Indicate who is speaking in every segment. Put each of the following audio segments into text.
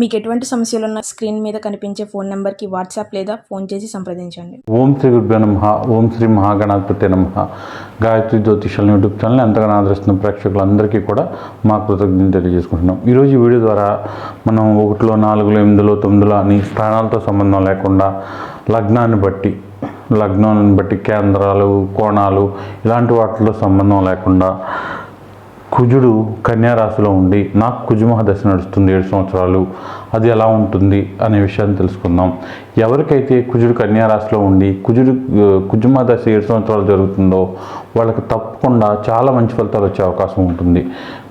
Speaker 1: మీకు ఎటువంటి సమస్యలు ఉన్న స్క్రీన్ మీద కనిపించే ఫోన్ నెంబర్కి వాట్సాప్ లేదా ఫోన్ చేసి సంప్రదించండి.
Speaker 2: ఓం శ్రీ గురుభ్యో నమ. ఓం శ్రీ మహాగణాధిపతి నమ. గాయత్రి జ్యోతిషాల యూట్యూబ్ ఛానల్ ఎంతగానో ఆదరిస్తున్న ప్రేక్షకులందరికీ కూడా మా కృతజ్ఞతలు తెలియజేసుకుంటున్నాం. ఈరోజు వీడియో ద్వారా మనం ఒకటిలో నాలుగులో ఎనిమిదిలో తొమ్మిదిలో అని స్థానాలతో సంబంధం లేకుండా లగ్నాన్ని బట్టి లగ్నాన్ని బట్టి కేంద్రాలు కోణాలు ఇలాంటి వాటిలో సంబంధం లేకుండా కుజుడు కన్యారాశిలో ఉండి నాకు కుజుమహ దశ నడుస్తుంది ఏడు సంవత్సరాలు. అది ఎలా ఉంటుంది అనే విషయాన్ని తెలుసుకుందాం. ఎవరికైతే కుజుడు కన్యారాశిలో ఉండి కుజుడు ఆ, ఏడు సంవత్సరాలు జరుగుతుందో వాళ్ళకి తప్పకుండా చాలా మంచి ఫలితాలు వచ్చే అవకాశం ఉంటుంది.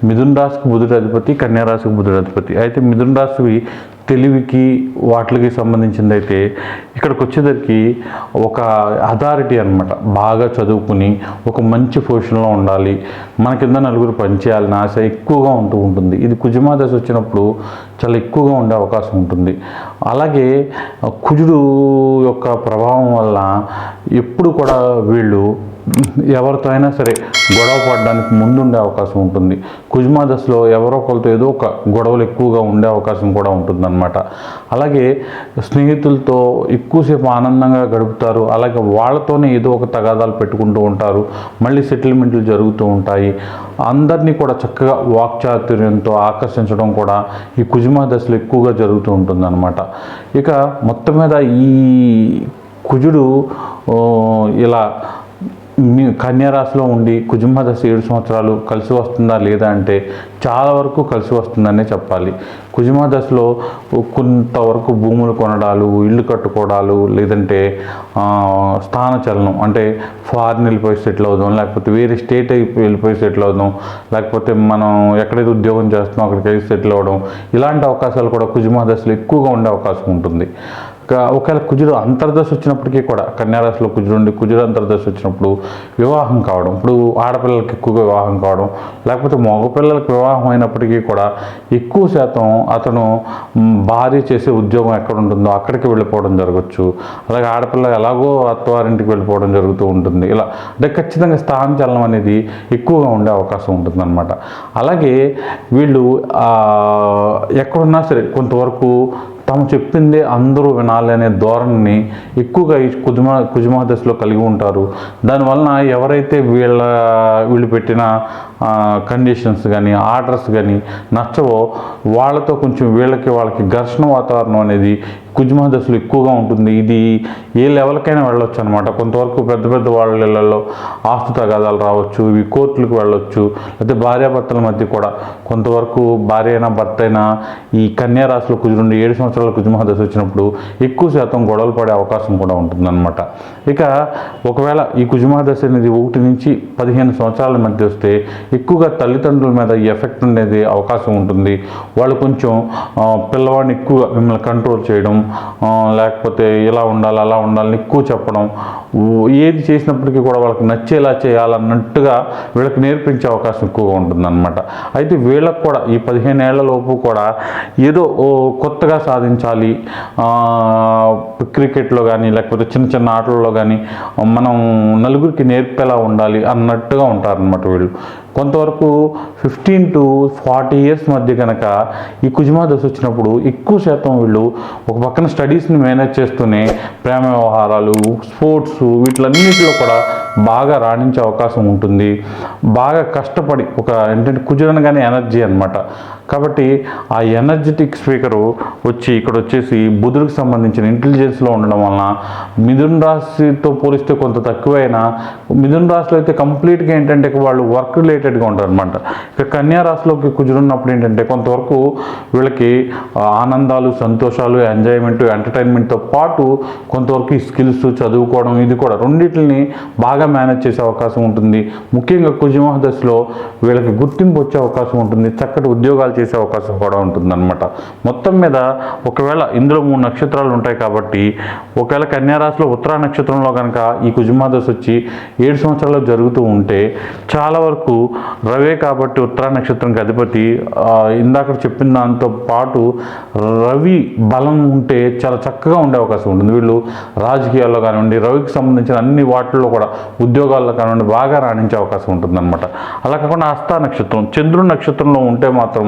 Speaker 2: మిథున రాశికి బుధుడు అధిపతి కన్యారాశికి బుధుడు అధిపతి. అయితే మిథున రాశివి తెలివికి వాటికి సంబంధించింది అయితే ఇక్కడికి వచ్చేసరికి ఒక అథారిటీ అనమాట బాగా చదువుకుని ఒక మంచి పొజిషన్లో ఉండాలి. మన కింద నలుగురు పనిచేయాలని ఆశ ఎక్కువగా ఉంటూ ఉంటుంది. ఇది కుజుమా దశ వచ్చినప్పుడు చాలా ఎక్కువగా ఉండే అవకాశం ఉంటుంది. అలాగే కుజుడు యొక్క ప్రభావం వల్ల ఎప్పుడు కూడా వీళ్ళు ఎవరితో అయినా సరే గొడవ పడడానికి ముందుండే అవకాశం ఉంటుంది. కుజుమా దశలో ఎవరో ఒకరితో ఏదో ఒక గొడవలు ఎక్కువగా ఉండే అవకాశం కూడా ఉంటుందన్నమాట. అలాగే స్నేహితులతో ఎక్కువసేపు ఆనందంగా గడుపుతారు. అలాగే వాళ్ళతోనే ఏదో ఒక తగాదాలు పెట్టుకుంటూ ఉంటారు. మళ్ళీ సెటిల్మెంట్లు జరుగుతూ ఉంటాయి. అందరినీ కూడా చక్కగా వాక్చాతుర్యంతో ఆకర్షించడం కూడా ఈ కుజుమా దశలో ఎక్కువగా జరుగుతూ ఉంటుందన్నమాట. ఇక మొత్తం మీద ఈ కుజుడు ఇలా కన్యారాశిలో ఉండి కుజుంబ దశ ఏడు సంవత్సరాలు కలిసి వస్తుందా లేదా అంటే చాలా వరకు కలిసి వస్తుందనే చెప్పాలి. కుజుమ దశలో కొంతవరకు భూములు కొనడాలు ఇల్లు కట్టుకోవడాలు లేదంటే స్థాన చలనం అంటే ఫారిన్ వెళ్ళిపోయి సెటిల్ అవుదాం లేకపోతే వేరే స్టేట్ వెళ్ళిపోయి సెటిల్ అవుదాం లేకపోతే మనం ఎక్కడైతే ఉద్యోగం చేస్తున్నాం అక్కడికి వెళ్ళి సెటిల్ అవ్వడం ఇలాంటి అవకాశాలు కూడా కుజుమ దశలో ఎక్కువగా ఉండే అవకాశం ఉంటుంది. ఒకవేళ కుజుడు అంతర్దశ వచ్చినప్పటికీ కూడా కన్యారాశిలో కుజుడు ఉండి కుజుడు అంతర్దశ వచ్చినప్పుడు వివాహం కావడం ఇప్పుడు ఆడపిల్లలకి ఎక్కువగా వివాహం కావడం లేకపోతే మగపిల్లలకు వివాహం అయినప్పటికీ కూడా ఎక్కువ శాతం అతను భార్య చేసే ఉద్యోగం ఎక్కడ ఉంటుందో అక్కడికి వెళ్ళిపోవడం జరగచ్చు. అలాగే ఆడపిల్ల ఎలాగో అత్తవారింటికి వెళ్ళిపోవడం జరుగుతూ ఉంటుంది. ఇలా అంటే ఖచ్చితంగా స్థాన చలనం అనేది ఎక్కువగా ఉండే అవకాశం ఉంటుంది అలాగే వీళ్ళు ఎక్కడున్నా సరే కొంతవరకు తాము చెప్పిందే అందరూ వినాలి అనే ధోరణిని ఎక్కువగా ఈ కుజుమ దశలో కలిగి ఉంటారు. దానివలన ఎవరైతే వీళ్ళ వీళ్ళు పెట్టిన కండిషన్స్ కానీ ఆర్డర్స్ కానీ నచ్చవో వాళ్ళతో కొంచెం వీళ్ళకి వాళ్ళకి ఘర్షణ వాతావరణం అనేది కుజుమ దశలో ఎక్కువగా ఉంటుంది. ఇది ఏ లెవెల్కైనా వెళ్ళొచ్చు అనమాట కొంతవరకు పెద్ద పెద్ద వాళ్ళ ఇళ్ళలో ఆస్తు తగాదాలు రావచ్చు ఇవి కోర్టులకు వెళ్ళొచ్చు లేకపోతే భార్యాభర్తల మధ్య కూడా. కొంతవరకు భార్య అయినా భర్త అయినా ఈ కన్యా రాశిలో కుజుండి ఏడు సంవత్సరాల కుజుమహ దశ వచ్చినప్పుడు ఎక్కువ శాతం గొడవలు పడే అవకాశం కూడా ఉంటుందన్నమాట. ఇక ఒకవేళ ఈ కుజుమహ దశ అనేది ఒకటి నుంచి పదిహేను సంవత్సరాల మధ్య వస్తే ఎక్కువగా తల్లిదండ్రుల మీద ఈ ఎఫెక్ట్ ఉండేది అవకాశం ఉంటుంది. వాళ్ళు కొంచెం పిల్లవాడిని ఎక్కువ మిమ్మల్ని కంట్రోల్ చేయడం లేకపోతే ఇలా ఉండాలి అలా ఉండాలని ఎక్కువ చెప్పడం. ఏది చేసినప్పటికీ కూడా వాళ్ళకి నచ్చేలా చేయాలన్నట్టుగా వీళ్ళకి నేర్పించే అవకాశం ఎక్కువగా ఉంటుందన్నమాట. అయితే వీళ్ళకు కూడా ఈ పదిహేను ఏళ్ళలోపు కూడా ఏదో కొత్తగా సాధించాలి. క్రికెట్లో కానీ లేకపోతే చిన్న చిన్న ఆటల్లో కానీ మనం నలుగురికి నేర్పేలా ఉండాలి అన్నట్టుగా ఉంటారనమాట వీళ్ళు. కొంతవరకు ఫిఫ్టీన్ టు ఫార్టీ ఇయర్స్ మధ్య కనుక ఈ కుజుమా దశ వచ్చినప్పుడు ఎక్కువ శాతం వీళ్ళు ఒక పక్కన స్టడీస్ని మేనేజ్ చేస్తూనే ప్రేమ వ్యవహారాలు స్పోర్ట్స్ వీటిలన్నిటిలో కూడా బాగా రాణించే అవకాశం ఉంటుంది. బాగా కష్టపడి ఒక ఏంటంటే కుజురనగానే ఎనర్జీ అనమాట కాబట్టి ఆ ఎనర్జెటిక్ స్పీకరు వచ్చి ఇక్కడ వచ్చేసి బుధుడికి సంబంధించిన ఇంటెలిజెన్స్లో ఉండడం వలన మిథున్ రాశితో పోలిస్తే కొంత తక్కువైనా మిథున్ రాశిలో అయితే కంప్లీట్గా ఏంటంటే వాళ్ళు వర్క్ రిలేటెడ్గా ఉంటారు అనమాట ఇక కన్యా రాశిలోకి కుజుడున్నప్పుడు ఏంటంటే కొంతవరకు వీళ్ళకి ఆనందాలు సంతోషాలు ఎంజాయ్మెంట్ ఎంటర్టైన్మెంట్తో పాటు కొంతవరకు ఈ స్కిల్స్ చదువుకోవడం ఇది కూడా రెండింటిని బాగా మేనేజ్ చేసే అవకాశం ఉంటుంది. ముఖ్యంగా కుజుమహ దశలో వీళ్ళకి గుర్తింపు వచ్చే అవకాశం ఉంటుంది. చక్కటి ఉద్యోగాలు చేసే అవకాశం కూడా ఉంటుందన్నమాట. మొత్తం మీద ఒకవేళ ఇందులో మూడు నక్షత్రాలు ఉంటాయి కాబట్టి ఒకవేళ కన్యారాశిలో ఉత్తరా నక్షత్రంలో కనుక ఈ కుజుమాదశ వచ్చి ఏడు సంవత్సరాలు జరుగుతూ ఉంటే చాలా వరకు రవే కాబట్టి ఉత్తరా నక్షత్రంకి అధిపతి ఇందాక చెప్పిన దాంతో పాటు రవి బలం ఉంటే చాలా చక్కగా ఉండే అవకాశం ఉంటుంది. వీళ్ళు రాజకీయాల్లో కానివ్వండి రవికి సంబంధించిన అన్ని వాటిల్లో కూడా ఉద్యోగాల్లో కానివ్వండి బాగా రాణించే అవకాశం ఉంటుందన్నమాట. అలా కాకుండా హస్త నక్షత్రం చంద్రుడి నక్షత్రంలో ఉంటే మాత్రం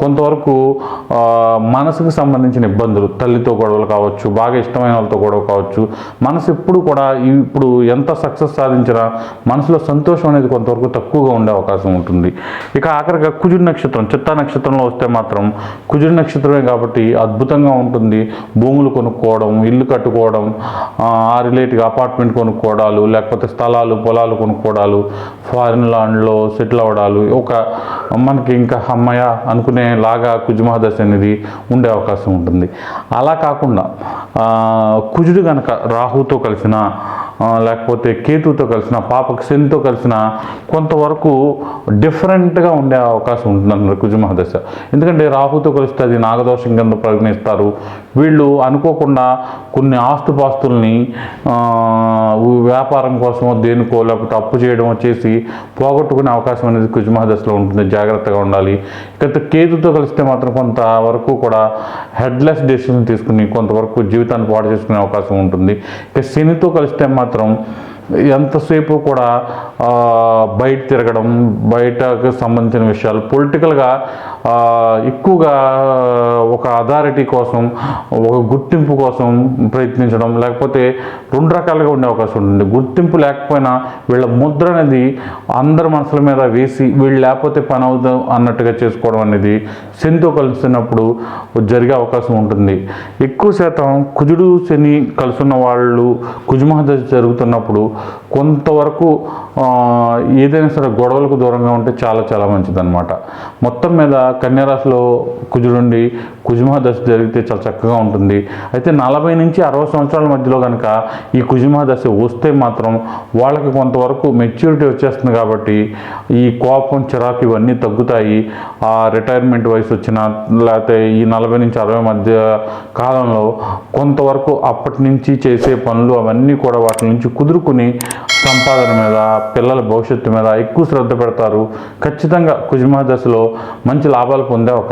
Speaker 2: కొంతవరకు మనసుకు సంబంధించిన ఇబ్బందులు తల్లితో గొడవలు కావచ్చు బాగా ఇష్టమైన వాళ్ళతో గొడవ కావచ్చు మనసు ఎప్పుడు కూడా ఇప్పుడు ఎంత సక్సెస్ సాధించినా మనసులో సంతోషం అనేది కొంతవరకు తక్కువగా ఉండే అవకాశం ఉంటుంది. ఇక ఆఖరిగా కుజుడి నక్షత్రం చిత్తా నక్షత్రంలో వస్తే మాత్రం కుజుడి నక్షత్రమే కాబట్టి అద్భుతంగా ఉంటుంది. భూములు కొనుక్కోవడం ఇల్లు కట్టుకోవడం ఆ, ఆ రిలేటివ్ అపార్ట్మెంట్ కొనుక్కోవడాలు లేకపోతే స్థలాలు పొలాలు కొనుక్కోవడాలు ఫారిన్ ల్యాండ్లో సెటిల్ అవ్వడాలు ఒక మనకి ఇంకా అమ్మయ్య అనుకునే లాగా కుజుమహదశ అనేది ఉండే అవకాశం ఉంటుంది. అలా కాకుండా కుజుడు కనుక రాహుతో కలిసిన లేకపోతే కేతుతో కలిసిన పాపకు శనితో కలిసిన కొంతవరకు డిఫరెంట్గా ఉండే అవకాశం ఉంటుంది అన్నారు కుజుమహదశ ఎందుకంటే రాహుతో కలిస్తే అది నాగదోషం కింద పరిగణిస్తారు వీళ్ళు అనుకోకుండా కొన్ని ఆస్తుపాస్తుల్ని వ్యాపారం కోసమో దేనికో లేకపోతే అప్పు చేయడమో చేసి పోగొట్టుకునే అవకాశం అనేది కుజుమహదశలో ఉంటుంది. జాగ్రత్తగా ఉండాలి. ఇకపోతే కేతుతో కలిస్తే మాత్రం కొంతవరకు కూడా హెడ్లెస్ డెసిషన్ తీసుకుని కొంతవరకు జీవితాన్ని పాటు చేసుకునే అవకాశం ఉంటుంది. ఇక శనితో కలిస్తే మాత్రం మాత్రం ఎంతసేపు కూడా బయట తిరగడం బయటకు సంబంధించిన విషయాలు పొలిటికల్గా ఎక్కువగా ఒక అథారిటీ కోసం ఒక గుర్తింపు కోసం ప్రయత్నించడం లేకపోతే రెండు రకాలుగా ఉండే అవకాశం ఉంటుంది. గుర్తింపు లేకపోయినా వీళ్ళ ముద్ర అనేది అందరి మనసుల మీద వేసి వీళ్ళు లేకపోతే పని అవుతాం అన్నట్టుగా చేసుకోవడం అనేది శనితో కలిసినప్పుడు జరిగే అవకాశం ఉంటుంది. ఎక్కువ శాతం కుజుడు శని కలుసున్న వాళ్ళు కుజుమహదశ జరుగుతున్నప్పుడు కొంతవరకు ఏదైనా సరే గొడవలకు దూరంగా ఉంటే చాలా చాలా మంచిదన్నమాట. మొత్తం మీద కన్యారాశిలో కుజుడుండి కుజుమహదశ జరిగితే చాలా చక్కగా ఉంటుంది. అయితే నలభై నుంచి అరవై సంవత్సరాల మధ్యలో కనుక ఈ కుజుమహదశ వస్తే మాత్రం వాళ్ళకి కొంతవరకు మెచ్యూరిటీ వచ్చేస్తుంది కాబట్టి ఈ కోపం చిరాకు ఇవన్నీ తగ్గుతాయి. ఆ రిటైర్మెంట్ వయసు వచ్చిన లేకపోతే ఈ నలభై నుంచి అరవై మధ్య కాలంలో కొంతవరకు అప్పటి నుంచి చేసే పనులు అవన్నీ కూడా వాటి నుంచి కుదురుకుని సంపాదన మీద పిల్లల భవిష్యత్తు మీద ఎక్కువ శ్రద్ధ పెడతారు. ఖచ్చితంగా కుజుమహ దశలో మంచి లాభాలు పొందే అవకాశం